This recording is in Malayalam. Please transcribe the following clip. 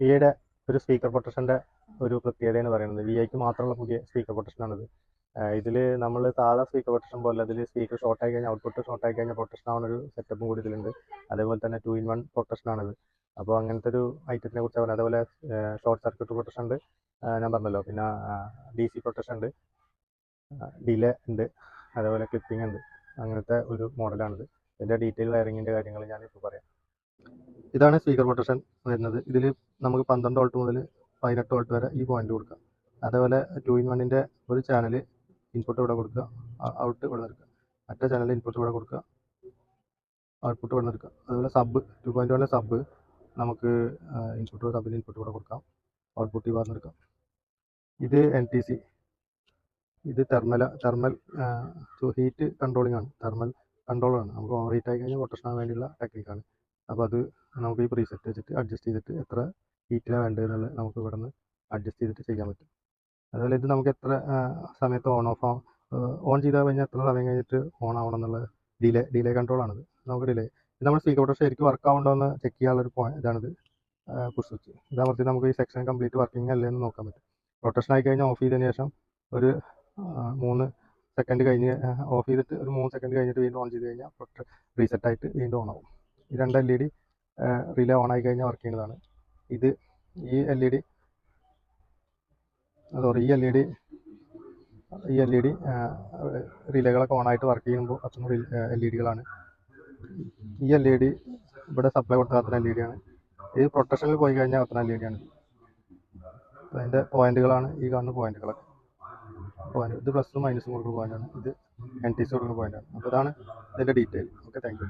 വിയുടെ ഒരു സ്പീക്കർ പ്രൊട്ടക്ഷന്റെ ഒരു പ്രത്യേകത എന്ന് പറയുന്നത് വി ഐക്ക് മാത്രമുള്ള പുതിയ സ്പീക്കർ പ്രൊട്ടക്ഷനാണിത് ഇതിൽ നമ്മൾ സാധാ സ്പീക്കർ പ്രൊട്ടക്ഷൻ പോലെ അതിൽ സ്പീക്കർ ഷോർട്ട് ആയി കഴിഞ്ഞാൽ ഔട്ട്പുട്ട് ഷോർട്ട് ആയി കഴിഞ്ഞാൽ പ്രൊട്ടക്ഷൻ ആവുന്ന ഒരു സെറ്റപ്പും കൂടി ഇതിലുണ്ട്. അതേപോലെ തന്നെ ടു ഇൻ വൺ പ്രൊട്ടക്ഷനാണിത് അപ്പോൾ അങ്ങനത്തെ ഒരു ഐറ്റത്തിനെ കുറിച്ച് പറഞ്ഞു അതേപോലെ ഷോർട്ട് സർക്യൂട്ട് പ്രൊട്ടക്ഷൻ ഉണ്ട്. ഞാൻ പറഞ്ഞല്ലോ പിന്നെ ഡി സി പ്രൊട്ടക്ഷൻ ഉണ്ട്. ഡിലേ ഉണ്ട്. അതേപോലെ ക്ലിപ്പിംഗ് ഉണ്ട്. അങ്ങനത്തെ ഒരു മോഡലാണിത് ഇതിന്റെ ഡീറ്റെയിൽ വയറിങ്ങിന്റെ കാര്യങ്ങൾ ഞാനിപ്പോൾ പറയാം. ഇതാണ് സ്പീക്കർ പ്രൊട്ടക്ഷൻ വരുന്നത്. ഇതിൽ നമുക്ക് പന്ത്രണ്ട് വോൾട്ട് മുതൽ പതിനെട്ട് വോൾട്ട് വരെ ഈ പോയിന്റ് കൊടുക്കാം. അതേപോലെ ടു ഇൻ വണ്ണിന്റെ ഒരു ചാനൽ ഇൻപുട്ട് ഇവിടെ കൊടുക്കുക. ഔട്ട് ഇവിടെ നിൽക്കുക മറ്റേ ചാനൽ ഇൻപുട്ട് ഇവിടെ കൊടുക്കുക. ഔട്ട്പുട്ട് ഇവിടെ നിൽക്കുക അതുപോലെ സബ് ടു പോയിന്റ് വണ്ണിലെ സബ് നമുക്ക് ഇൻപുട്ട് സബിന് ഇൻപുട്ട് ഇവിടെ കൊടുക്കാം. ഔട്ട്പുട്ട് ഇവിടെ എടുക്കാം. ഇത് എൻ ടി സി ഇത് തെർമൽ തെർമൽ ഹീറ്റ് കൺട്രോളിംഗ് ആണ്. തെർമൽ കൺട്രോളാണ് നമുക്ക് ഓവർ ഹീറ്റ് ആയി കഴിഞ്ഞാൽ പ്രൊട്ടക്ഷൻ ആവാൻ വേണ്ടിയുള്ള ടെക്നിക്കാണ് അപ്പോൾ അത് നമുക്ക് ഈ പ്രീസെറ്റ് വെച്ചിട്ട് അഡ്ജസ്റ്റ് ചെയ്തിട്ട് എത്ര ഹീറ്റിലാണ് വേണ്ടത് എന്നുള്ളത് നമുക്ക് ഇവിടെ നിന്ന് അഡ്ജസ്റ്റ് ചെയ്തിട്ട് ചെയ്യാൻ പറ്റും. അതുപോലെ ഇത് നമുക്ക് എത്ര സമയത്ത് ഓൺ ഓഫ് ആവും ഓൺ ചെയ്താൽ കഴിഞ്ഞാൽ എത്ര സമയം കഴിഞ്ഞിട്ട് ഓൺ ആവണം എന്നുള്ള ഡിലേ ഡിലേ കൺട്രോളാണിത് നമുക്ക് ഡിലേ ഇത് നമ്മൾ സ്പീക്കർ പ്രൊട്ടക്ഷൻ ശരിക്കും വർക്ക് ആവുന്നുണ്ടോ എന്ന് ചെക്ക് ചെയ്യാനുള്ളൊരു പോയിന്റ് ഇതാണിത്. പുഷ് സ്വിച്ച് ഇതമർത്തി നമുക്ക് ഈ സെക്ഷൻ കംപ്ലീറ്റ് വർക്കിംഗ് അല്ലേ എന്ന് നോക്കാൻ പറ്റും. റൊട്ടേഷൻ ആയി കഴിഞ്ഞാൽ ഓഫ് ചെയ്തതിന് ശേഷം ഒരു മൂന്ന് സെക്കൻഡ് കഴിഞ്ഞ് ഓഫ് ചെയ്തിട്ട് ഒരു മൂന്ന് സെക്കൻഡ് കഴിഞ്ഞിട്ട് വീണ്ടും ഓൺ ചെയ്ത് കഴിഞ്ഞാൽ റീസെറ്റ് ആയിട്ട് വീണ്ടും ഓൺ ആവും. ഈ രണ്ട് L E D relay on ആയി കഴിഞ്ഞാൽ വർക്ക് ചെയ്യുന്നതാണ്. ഇത് ഈ എൽ ഇ ഡി സോറി ഈ എൽ ഇ ഡി ഈ എൽ ഇ ഡി റിലേകളൊക്കെ ഓൺ ആയിട്ട് വർക്ക് ചെയ്യുമ്പോൾ കത്തുന്ന എൽ ഇ ഡികളാണ് ഈ എൽ ഇ ഡി ഇവിടെ സപ്ലൈ കൊടുത്ത അത്ര എൽ ഇ ഡി ആണ്. ഇത് പ്രൊട്ടക്ഷനിൽ പോയി കഴിഞ്ഞാൽ അത്ര എൽ ഇ ഡി ആണ്. അതിന്റെ പോയിന്റുകളാണ് ഈ കാണുന്ന പോയിന്റുകളൊക്കെ പോയിന്റ് ഇത് പ്ലസും മൈനസും കൊടുക്കുന്ന പോയിന്റാണ് ഇത് എൻ ടി സി കൊടുക്കുന്ന പോയിന്റാണ് അപ്പോൾ ഇതാണ് ഇതിന്റെ ഡീറ്റെയിൽ ഓക്കെ താങ്ക് യു